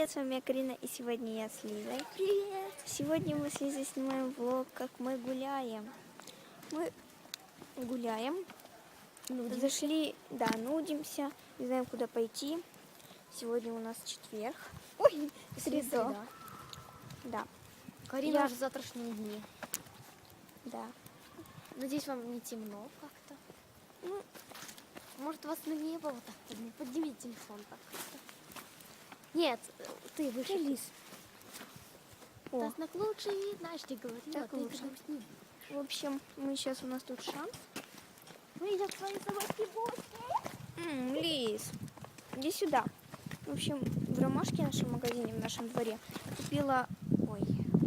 Привет, с вами Карина, и сегодня я с Лизой. Привет. Сегодня мы с Лизой снимаем влог, как мы гуляем. Мы гуляем, зашли, да, нудимся, не знаем, куда пойти. Сегодня у нас четверг. Ой, среда. Да, Карина Я- уже в завтрашнем дне. да. Надеюсь, вам не темно как-то. Ну, Может, вас на не было так темно? Подними телефон так как-то. Нет, ты выше. Лиз. О, Так так лучше я ж тебе говорила. Так ты лучше. с в общем, мы сейчас у нас тут шанс. Мы идем свои собаки М, Лиз, иди сюда. В общем, в Ромашке нашем магазине, в нашем дворе, купила... Ой,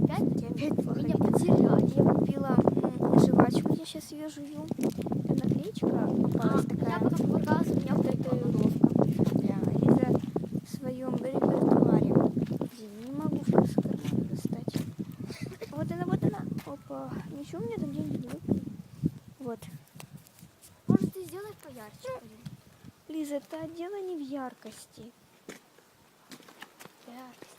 Опять? я опять плохо Меня потеряли. Я купила жвачку, я сейчас ее жую. Это наклеечка А, попалась я такая. пока показываю, у меня вот татуировка. Да, Лиза в своем репертуаре. Блин, не могу с кармана достать. Вот она, вот она. Опа. Ничего, у меня там деньги не выпали. Вот. Сделаешь поярче? Карин? Лиза, это дело не в яркости. Яркость.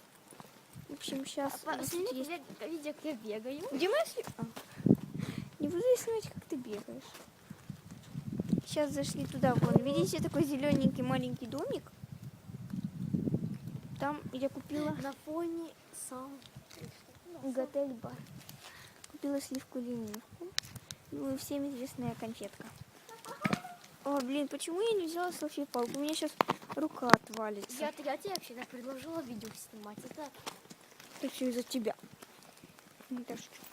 В общем, сейчас А, ве- видео, как я бегаю. Где моя сли- а. Не буду я снимать, как ты бегаешь. Сейчас зашли туда, вон. Видите, такой зелененький маленький домик? Там я купила На фоне сам. готель бар. Купила сливку ленивку. Ну и всем известная конфетка. О, блин, почему я не взяла селфи-палку? У меня сейчас рука отвалится. Я, я тебе вообще предложила видео снимать. Это Это все из-за тебя. Что-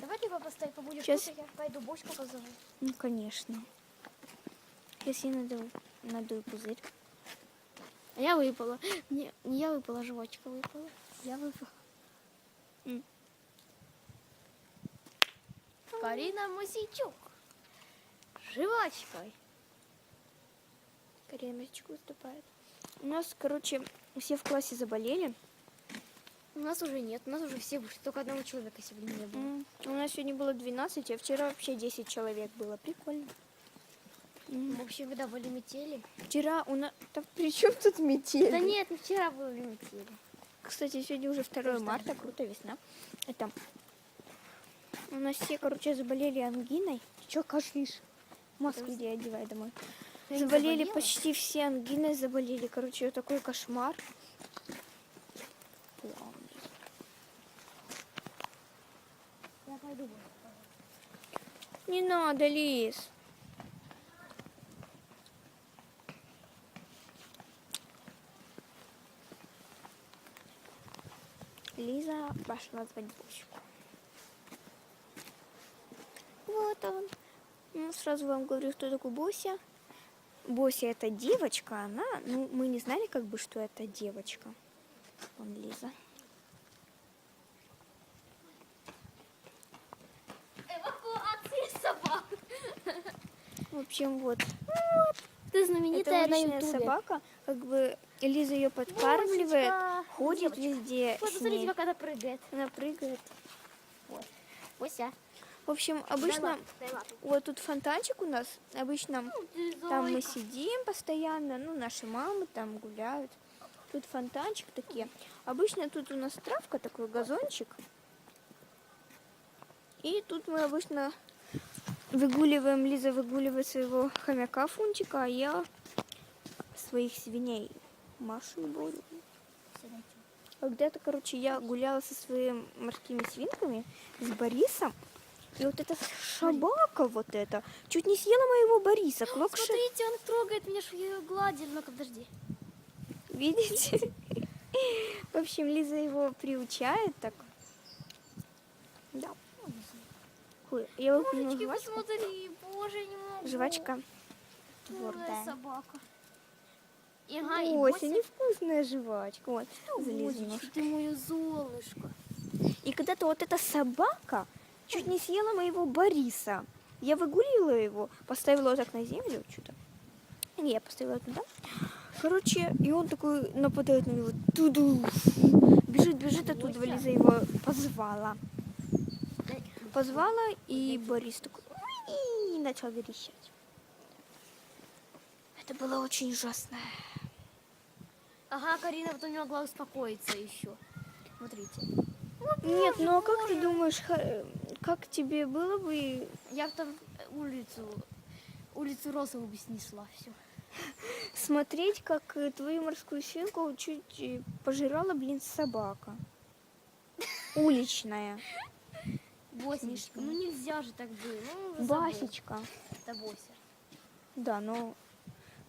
Давай ты поставь, побудешь Щас. тут, я пойду бочку позову. Ну, конечно. Сейчас я надую, надую пузырь. А я выпала. Не, не я выпала, а жвачка выпала. Я выпала. Карина Мосичук. Жвачкой. Коремочку выступает. У нас, короче, все в классе заболели. У нас уже нет, у нас уже все вышли. Только одного человека сегодня не было. М, У нас сегодня было 12, а вчера вообще 10 человек было. Прикольно. М. В общем, когда были метели. Вчера у нас... Да при чем тут метель? Да нет, не вчера были метели. Кстати, сегодня уже 2 Потому что марта, круто, весна. Это... У нас все, короче, заболели ангиной. Ты чё кашляешь? Маску иди одевай домой. Не Заболели почти все ангиной, заболели. Короче, вот такой кошмар. Я пойду. Не надо, Лиз. Лиза пошла звать Босику. Вот он. Ну, сразу вам говорю, кто такой Бося. Бося это девочка, она, ну, мы не знали как бы, что это девочка. Вон Лиза. Эвакуация собак. В общем, вот. Ты Это знаменитая на уличная ютубе. собака, как бы Лиза ее подкармливает, Босечка. ходит Девочка. везде Вот, с посмотрите, ней. как она прыгает. Она прыгает. Бося. В общем, обычно вот тут фонтанчик у нас. Обычно там мы сидим постоянно, ну, наши мамы там гуляют. Тут фонтанчик такие. Обычно тут у нас травка, такой газончик. И тут мы обычно выгуливаем, Лиза выгуливает своего хомяка Фунтика, а я своих свиней Машу и Борю. Когда-то, короче, я гуляла со своими морскими свинками, с Борисом. И вот эта собака вот эта чуть не съела моего Бориса. Клокша. Смотрите, он трогает меня, что я ее гладил. Ну-ка, подожди. Видите? В общем, Лиза его приучает так. Да. Я выпила Божечки, посмотри. Боже, не могу. Жвачка Твердая собака. Ага, Бося. невкусная жвачка. Вот, залезла ты мое золушка. И когда-то вот эта собака чуть не съела моего Бориса. Я выгулила его, поставила вот так на землю что-то. Не, я поставила туда. Короче, и он такой нападает на него. Туду. Бежит, бежит оттуда. Лиза его позвала. Позвала, и Борис такой и начал верещать. Это было очень ужасно. Ага, Карина потом не могла успокоиться еще. Смотрите. Нет, ну а как ты думаешь, как тебе было бы... Я бы там улицу, улицу розовую бы снесла. Все. смотреть, как э, твою морскую свинку чуть э, пожирала, блин, собака. Уличная. Босечка. Ну нельзя же так было. Ну. Басечка. Это Бося. Да, но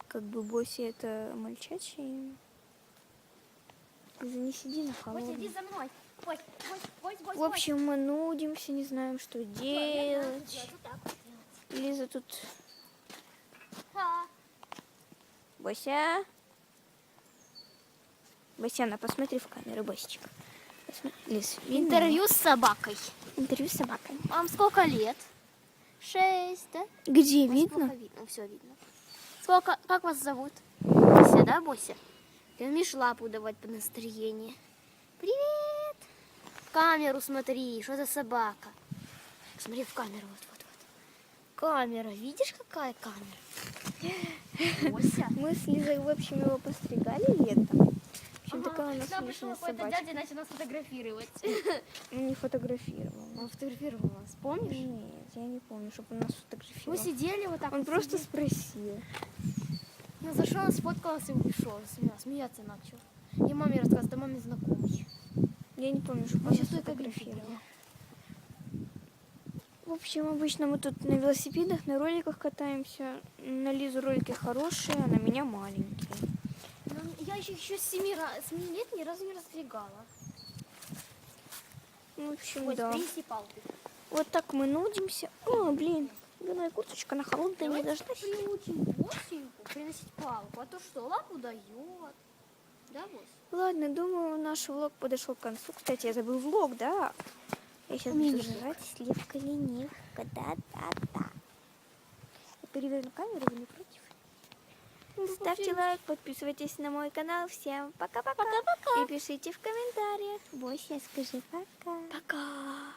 как бы Боси это мальчачий. Ты не сиди на Бося, холодном. иди за мной. В общем, мы нудимся, не знаем, что делать. Лиза тут... А, Бося. Босяна, посмотри в камеру, Босичек. Посмотри. Лиз, видно? Интервью с собакой. Интервью с собакой. Вам сколько лет? Шесть, да? Где сколько видно? видно, все видно. Сколько, как вас зовут? Бося, да, Бося? Ты умеешь лапу давать по настроению. Привет! Камеру смотри, что за собака? Смотри в камеру, вот, вот, вот. Камера, видишь, какая камера? Мы с Лизой, в общем, его постригали летом. В общем, такая у нас Нам пришел какой-то собачка. дядя и начал нас фотографировать. Он не фотографировал. Он фотографировал нас, помнишь? Нет, я не помню, чтобы он нас Мы фотографировал. сидели вот так. Он вот просто сидели. спросил. Ну, зашел, сфоткался и ушел. Смеяться начал. И маме рассказывал, это маме знакомый. Я не помню, чтобы Мы он сейчас нас только фотографировал. фотографировали. В общем, обычно мы тут на велосипедах, на роликах катаемся. На Лизу ролики хорошие, а на меня маленькие. Ну, Я еще, еще с 7, с 7 лет ни разу не раздвигала. В общем, Ой, да. Вот так мы нудимся. О, блин, белая курточка на холодной не Давайте дождась. приучим приносить палку. А то что, лапу дает. Ладно, думаю, наш влог подошел к концу. Кстати, я забыл влог, да? Я сейчас буду жрать сливка ленивка. Да-да-да. Переверну камеру, вы не против? Ставьте лайк, подписывайтесь на мой канал. Всем. Пока-пока. И пишите в комментариях. Бося, скажи пока. Пока.